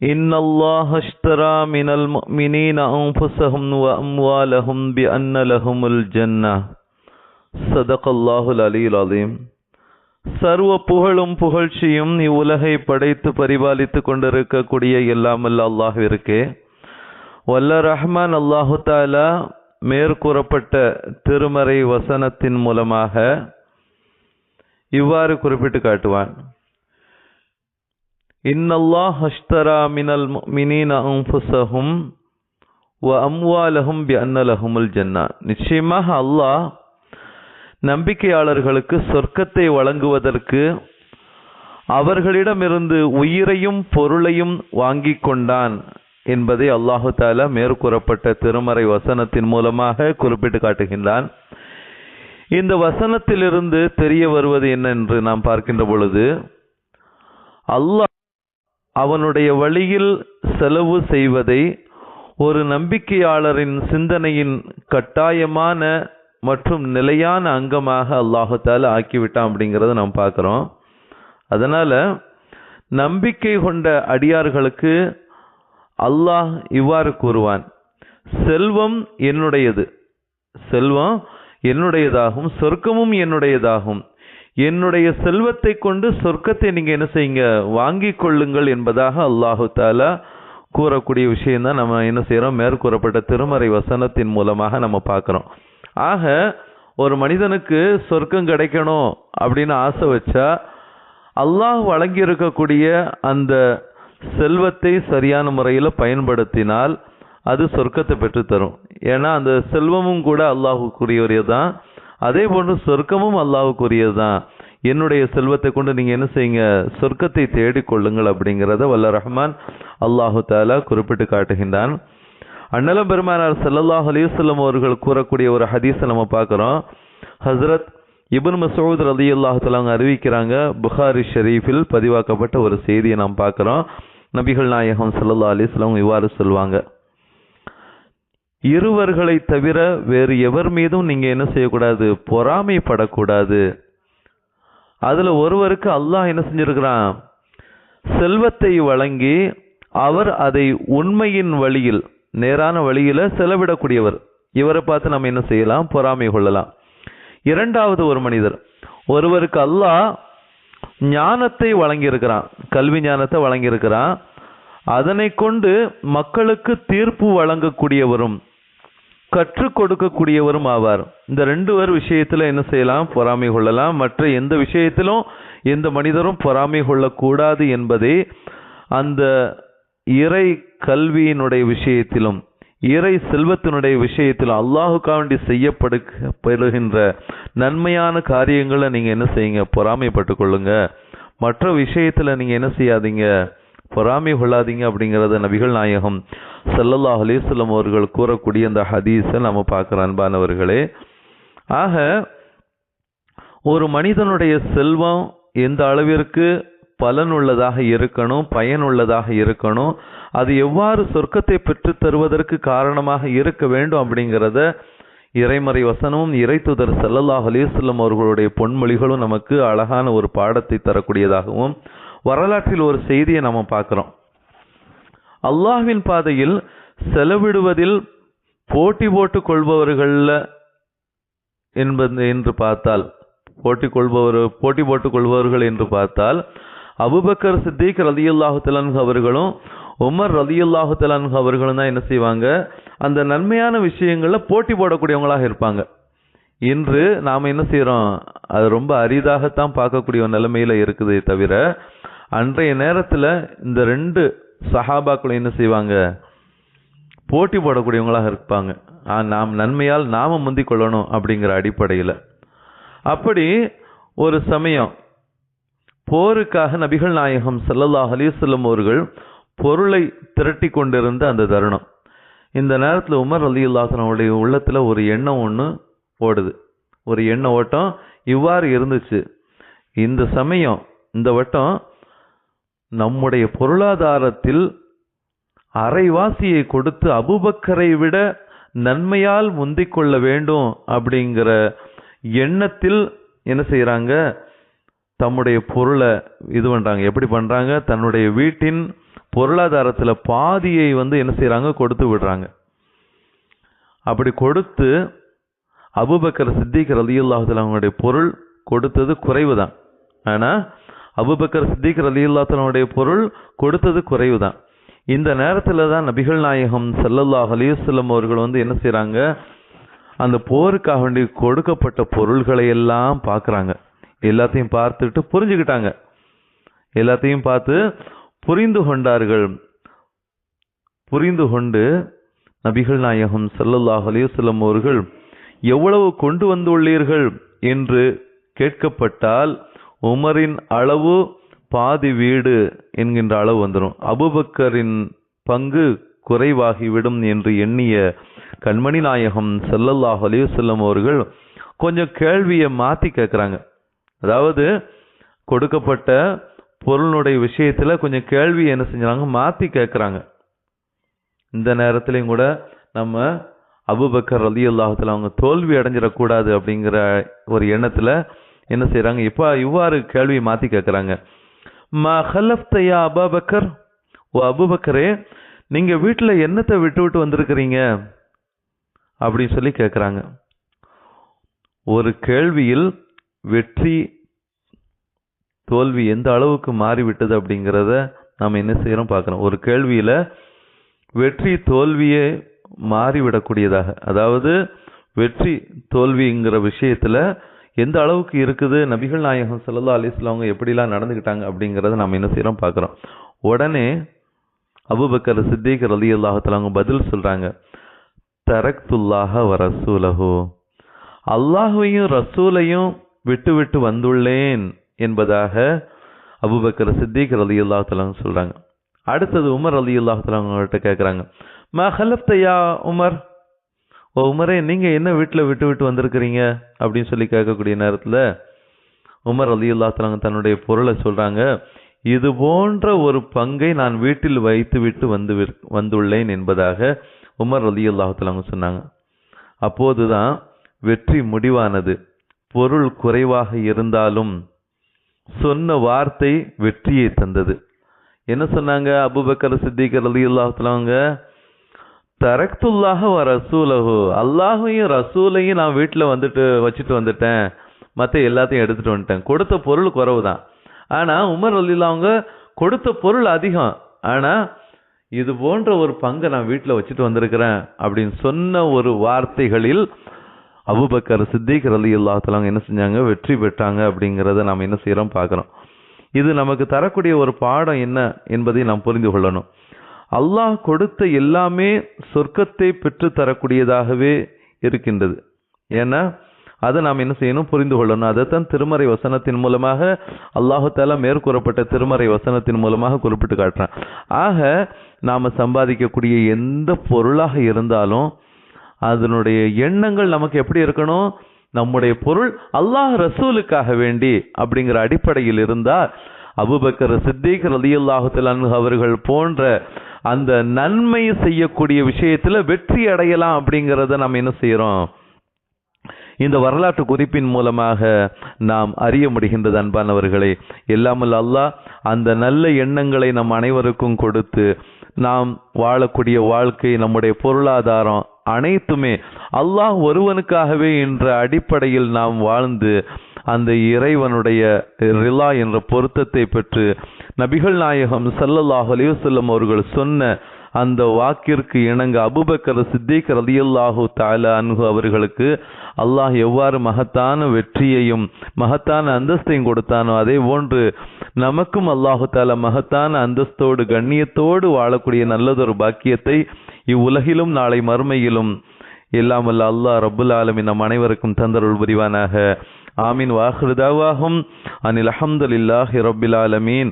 إن الله اشترى من المؤمنين أنفسهم وأموالهم بأن لهم الجنة صدق الله العلي العظيم சர்வ புகழும் புகழ்ச்சியும் இவ்வுலகை படைத்து பரிபாலித்துக் கொண்டிருக்கக்கூடிய எல்லாமல்ல அல்லாஹ்விற்கே வல்ல ரஹ்மான் அல்லாஹு தாலா மேற்கூறப்பட்ட திருமறை வசனத்தின் மூலமாக இவ்வாறு குறிப்பிட்டு காட்டுவான் இன்னல்லாஹ் ஹஷ்தரா மினல் முஃமினீன அன்ஃபுஸஹும் வ அம்வாலஹும் பி அன்னலஹுமுல் ஜன்னா. நிச்சயமாக அல்லாஹ் நம்பிக்கையாளர்களுக்கு சொர்க்கத்தை வழங்குவதற்கு அவர்களிடமிருந்து உயிரையும் பொருளையும் வாங்கி கொண்டான் என்பதை அல்லாஹு தாலா மேற்கூறப்பட்ட திருமறை வசனத்தின் மூலமாக குறிப்பிட்டு காட்டுகின்றான். இந்த வசனத்திலிருந்து தெரிய வருவது என்ன என்று நாம் பார்க்கின்ற பொழுது அல்லாஹ் அவனுடைய வழியில் செலவு செய்வதை ஒரு நம்பிக்கையாளரின் சிந்தனையின் கட்டாயமான மற்றும் நிலையான அங்கமாக அல்லாஹத்தால் ஆக்கிவிட்டான் அப்படிங்கிறத நாம் பார்க்குறோம். அதனால் நம்பிக்கை கொண்ட அடியார்களுக்கு அல்லாஹ் இவ்வாறு கூறுவான். செல்வம் என்னுடையது. செல்வம் என்னுடையதாகும். சொர்க்கமும் என்னுடையதாகும். என்னுடைய செல்வத்தை கொண்டு சொர்க்கத்தை நீங்கள் என்ன செய்யுங்க? வாங்கி கொள்ளுங்கள் என்பதாக அல்லாஹு தாலா கூறக்கூடிய விஷயம் தான் நம்ம என்ன செய்கிறோம் மேற்கூறப்பட்ட திருமறை வசனத்தின் மூலமாக நம்ம பார்க்குறோம். ஆக ஒரு மனிதனுக்கு சொர்க்கம் கிடைக்கணும் அப்படின்னு ஆசை வச்சா அல்லாஹ் வழங்கி இருக்கக்கூடிய அந்த செல்வத்தை சரியான முறையில் பயன்படுத்தினால் அது சொர்க்கத்தை பெற்றுத்தரும். ஏன்னா அந்த செல்வமும் கூட அல்லாஹுக்குரியவரே தான். அதே போன்று சொர்க்கமும் அல்லாவுக்குரியது தான் என்னுடைய செல்வத்தை கொண்டு நீங்கள் என்ன செய்யுங்க? சொர்க்கத்தை தேடிக்கொள்ளுங்கள் அப்படிங்கிறத வல்ல ரஹ்மான் அல்லாஹு தாலா குறிப்பிட்டு காட்டுகின்றான். அண்ணலம் பெருமானார் சல்லல்லாஹ் அலிவசல்லம் அவர்கள் கூறக்கூடிய ஒரு ஹதீஸை நம்ம பார்க்குறோம். ஹசரத் இபன் மசூத் ரதி அல்லாஹு அறிவிக்கிறாங்க புகாரி ஷெரீஃபில் பதிவாக்கப்பட்ட ஒரு செய்தியை நாம் பார்க்குறோம். நபிகள் நாயகம் சல்லல்லா அலிஸ்லாம் இவ்வாறு சொல்லுவாங்க இருவர்களை தவிர வேறு எவர் மீதும் நீங்கள் என்ன செய்யக்கூடாது? பொறாமைப்படக்கூடாது. அதில் ஒருவருக்கு அல்லாஹ் என்ன செஞ்சிருக்கிறான்? செல்வத்தை வழங்கி அவர் அதை உண்மையின் வழியில் நேரான வழியில் செலவிடக்கூடியவர். இவரை பார்த்து நம்ம என்ன செய்யலாம்? பொறாமை கொள்ளலாம். இரண்டாவது ஒரு மனிதர். ஒருவருக்கு அல்லாஹ் ஞானத்தை வழங்கியிருக்கிறான். கல்வி ஞானத்தை வழங்கியிருக்கிறான். அதனை கொண்டு மக்களுக்கு தீர்ப்பு வழங்கக்கூடியவரும் கற்றுக் கொடுக்கக்கூடியவரும் ஆவார். இந்த ரெண்டு பேர் விஷயத்தில் என்ன செய்யலாம்? பொறாமை கொள்ளலாம். மற்ற எந்த விஷயத்திலும் எந்த மனிதரும் பொறாமை கொள்ளக்கூடாது என்பதே அந்த இறை கல்வியினுடைய விஷயத்திலும் இறை செல்வத்தினுடைய விஷயத்திலும் அல்லாஹுக்காண்டி செய்யப்படுகின்ற நன்மையான காரியங்களை நீங்கள் என்ன செய்யுங்க? பொறாமைப்பட்டு கொள்ளுங்க. மற்ற விஷயத்தில் நீங்கள் என்ன செய்யாதீங்க? பொறாமை கொள்ளாதீங்க அப்படிங்கிறத நபிகள் நாயகம் சல்லல்லா அலிஸ்லம் அவர்கள் கூறக்கூடிய அந்த ஹதீஸை நம்ம பார்க்குறோம் அன்பானவர்களே. ஆக ஒரு மனிதனுடைய செல்வம் எந்த அளவிற்கு பலனுள்ளதாக இருக்கணும் பயனுள்ளதாக இருக்கணும் அது எவ்வாறு சொர்க்கத்தை பெற்று தருவதற்கு காரணமாக இருக்க வேண்டும் அப்படிங்கிறத இறைமறை வசனமும் இறைத்துதர் சல்லல்லாஹ் அலிஸ்லம் அவர்களுடைய பொன்மொழிகளும் நமக்கு அழகான ஒரு பாடத்தை தரக்கூடியதாகவும் வரலாற்றில் ஒரு செய்தியை நம்ம பார்க்குறோம். அல்லாஹ்வின் பாதையில் செலவிடுவதில் போட்டி போட்டு கொள்பவர்கள்ல என்பது என்று பார்த்தால் போட்டி கொள்பவர் போட்டி போட்டுக் கொள்பவர்கள் என்று பார்த்தால் அபுபக்கர் சித்திக் ரலியுல்லாஹு தலான்ஹு அவர்களும் உமர் ரலியுல்லாஹு தலான்ஹு அவர்களும் தான் என்ன செய்வாங்க? அந்த நன்மையான விஷயங்களில் போட்டி போடக்கூடியவங்களாக இருப்பாங்க. இன்று நாம் என்ன செய்கிறோம் அது ரொம்ப அரிதாகத்தான் பார்க்கக்கூடிய நிலைமையில் இருக்குதே தவிர அன்றைய நேரத்தில் இந்த ரெண்டு சஹாபாக்கள் என்ன செய்வாங்க? போட்டி போடக்கூடியவங்களாக இருப்பாங்க. நாம் நன்மையால் நாம முந்திக் கொள்ளணும் அப்படிங்கிற அடிப்படையில். அப்படி ஒரு சமயம் போருக்காக நபிகள் நாயகம் ஸல்லல்லாஹு அலிசல்லம் அவர்கள் பொருளை திரட்டி கொண்டிருந்த அந்த தருணம். இந்த நேரத்தில் உமர் அலி அவருடைய உள்ளத்தில் ஒரு எண்ணம் ஒன்று ஓடுது. ஒரு எண்ண ஓட்டம் இவ்வாறு இருந்துச்சு. இந்த சமயம் இந்த வட்டம் நம்முடைய பொருளாதாரத்தில் அரைவாசியை கொடுத்து அபுபக்கரை விட நன்மையால் முந்திக் கொள்ள வேண்டும் அப்படிங்கிற எண்ணத்தில் என்ன செய்கிறாங்க தம்முடைய பொருளை இது பண்ணுறாங்க எப்படி பண்ணுறாங்க தன்னுடைய வீட்டின் பொருளாதாரத்தில் பாதியை வந்து என்ன செய்கிறாங்க கொடுத்து விடுறாங்க. அப்படி கொடுத்து அபுபக்கர் சித்திக் ரலியுல்லாஹுல அவங்களுடைய பொருள் கொடுத்தது குறைவு தான் ஆனால் அபுபக்கர் சித்திக் இல்லாத்தனுடைய பொருள் கொடுத்தது குறைவு தான் இந்த நேரத்தில் தான் நபிகள் நாயகம் சல்லல்லாஹ் அலிவசல்லம் அவர்கள் வந்து என்ன செய்கிறாங்க அந்த போருக்காக வேண்டி கொடுக்கப்பட்ட பொருள்களை எல்லாம் பார்க்குறாங்க. எல்லாத்தையும் பார்த்துட்டு புரிஞ்சுக்கிட்டாங்க. எல்லாத்தையும் பார்த்து புரிந்து கொண்டார்கள். புரிந்து கொண்டு நபிகள் நாயகம் சல்லல்லாஹ் அலிவசல்லம் அவர்கள் எவ்வளவு கொண்டு வந்துள்ளீர்கள்? என்று கேட்கப்பட்டால் உமரின் அளவு பாதி வீடு என்கின்ற அளவு வந்துடும் அபுபக்கரின் பங்கு குறைவாகிவிடும் என்று எண்ணிய கண்மணி நாயகம் செல்லல்லாஹ் அலிவசல்லம் அவர்கள் கொஞ்சம் கேள்வியை மாற்றி கேட்குறாங்க அதாவது கொடுக்கப்பட்ட பொருளுடைய விஷயத்தில் கொஞ்சம் கேள்வி என்ன செஞ்சாங்க மாற்றி கேட்குறாங்க இந்த நேரத்துலையும் கூட நம்ம அபுபக்கர் அலி அல்லாஹத்தில் அவங்க தோல்வி அடைஞ்சிடக்கூடாது அப்படிங்கிற ஒரு எண்ணத்தில் என்ன செய்கிறாங்க இப்போ இவ்வாறு கேள்வி மாற்றி கேட்குறாங்க மா ஹலஃப்தையா அபாபக்கர்? ஓ அபுபக்கரே நீங்கள் வீட்டில் என்னத்தை விட்டு விட்டு வந்திருக்கிறீங்க? அப்படின்னு சொல்லி கேட்குறாங்க ஒரு கேள்வியில் வெற்றி தோல்வி எந்த அளவுக்கு மாறிவிட்டது அப்படிங்கிறத நம்ம என்ன செய்கிறோம் பார்க்குறோம் ஒரு கேள்வியில் வெற்றி தோல்வியே மாறிவிடக்கூடியதாக அதாவது வெற்றி தோல்விங்கிற விஷயத்தில் எந்த அளவுக்கு இருக்குது நபிகள் நாயகம் ஸல்லல்லாஹு அலிஸ்லாம் அவங்க எப்படிலாம் நடந்துக்கிட்டாங்க அப்படிங்கிறத நம்ம என்ன செய்கிறோம் பார்க்குறோம். உடனே அபுபக்கர் சித்திக் ரலியல்லாஹு தஆலா அவங்க பதில் சொல்கிறாங்க தரக்துல்லாஹ வ ரசூலஹு. அல்லாஹையும் ரசூலையும் விட்டு விட்டு வந்துள்ளேன் என்பதாக அபுபக்கர் சித்திக் ரலியல்லாஹு தஆலா சொல்கிறாங்க அடுத்தது உமர் அலி தஆலா கேட்குறாங்க மா உமர்? உமரே நீங்கள் என்ன வீட்டில் விட்டு விட்டு வந்திருக்கிறீங்க? அப்படின்னு சொல்லி கேட்கக்கூடிய நேரத்தில் உமர் அலி தஆலா தன்னுடைய பொருளை சொல்கிறாங்க இது போன்ற ஒரு பங்கை நான் வீட்டில் வைத்து விட்டு வந்து வந்துள்ளேன் என்பதாக உமர் அலி தஆலா அவங்க சொன்னாங்க. அப்போதுதான் வெற்றி முடிவானது. பொருள் குறைவாக இருந்தாலும் சொன்ன வார்த்தை வெற்றியை தந்தது. என்ன சொன்னாங்க? அபூபக்கர் சித்திகர் அலி தஆலா தரக்துல்லாக ரசூலகு அல்லாஹையும் ரசூலையும் நான் வீட்டில் வந்துட்டு வச்சுட்டு வந்துட்டேன். மற்ற எல்லாத்தையும் எடுத்துகிட்டு வந்துட்டேன். கொடுத்த பொருள் குறைவு தான் ஆனால் உமர் அலிலா அவங்க கொடுத்த பொருள் அதிகம். ஆனால் இது போன்ற ஒரு பங்கை நான் வீட்டில் வச்சுட்டு வந்திருக்கிறேன் அப்படின்னு சொன்ன ஒரு வார்த்தைகளில் அபூபக்கர் சித்திக் அலி அல்லாஹலாங்க என்ன செஞ்சாங்க? வெற்றி பெற்றாங்க அப்படிங்கிறத நாம் என்ன செய்கிறோம் பார்க்குறோம். இது நமக்கு தரக்கூடிய ஒரு பாடம் என்ன என்பதை நாம் புரிந்து கொள்ளணும். அல்லாஹ் கொடுத்த எல்லாமே சொர்க்கத்தை பெற்று தரக்கூடியதாகவே இருக்கின்றது. ஏன்னா அதை நாம் என்ன செய்யணும்? புரிந்து கொள்ளணும். அதைத்தான் திருமறை வசனத்தின் மூலமாக அல்லாஹால மேற்கூறப்பட்ட திருமறை வசனத்தின் மூலமாக குறிப்பிட்டு காட்டுறான். ஆக நாம் சம்பாதிக்கக்கூடிய எந்த பொருளாக இருந்தாலும் அதனுடைய எண்ணங்கள் நமக்கு எப்படி இருக்கணும்? நம்முடைய பொருள் அல்லாஹ் ரசூலுக்காக வேண்டி அப்படிங்கிற அடிப்படையில் இருந்தால் அபூபக்கர் சித்திக் ரலியல்லாஹு தஆலா அவர்கள் போன்ற அந்த நன்மை செய்யக்கூடிய விஷயத்துல வெற்றி அடையலாம் அப்படிங்கிறத நம்ம என்ன செய்யறோம் இந்த வரலாற்று குறிப்பின் மூலமாக நாம் அறிய முடிகின்றது அன்பானவர்களே. எல்லாமல் அல்லாஹ் அந்த நல்ல எண்ணங்களை நம் அனைவருக்கும் கொடுத்து நாம் வாழக்கூடிய வாழ்க்கை நம்முடைய பொருளாதாரம் அனைத்துமே அல்லாஹ் ஒருவனுக்காகவே என்ற அடிப்படையில் நாம் வாழ்ந்து அந்த இறைவனுடைய ரிலா என்ற பொருத்தத்தை பெற்று நபிகள் நாயகம் சல்லல்லாஹ் அலிவசல்லம் அவர்கள் சொன்ன அந்த வாக்கிற்கு இணங்க அபூபக்கர் சித்திக் ரலியல்லாஹு தாலா அன்ஹு அவர்களுக்கு அல்லாஹ் எவ்வாறு மகத்தான வெற்றியையும் மகத்தான அந்தஸ்தையும் கொடுத்தானோ அதே போன்று நமக்கும் அல்லாஹு தாலா மகத்தான அந்தஸ்தோடு கண்ணியத்தோடு வாழக்கூடிய நல்லதொரு பாக்கியத்தை இவ்வுலகிலும் நாளை மறுமையிலும் எல்லாம் வல்ல அல்லாஹ் ரபுல் ஆலமீன் நம் அனைவருக்கும் தந்தருள் புரிவானாக. ஆமீன். வாஹிருதாவாகும் அனில் அஹமதுல்லாஹி ரப்பில் ஆலமீன்.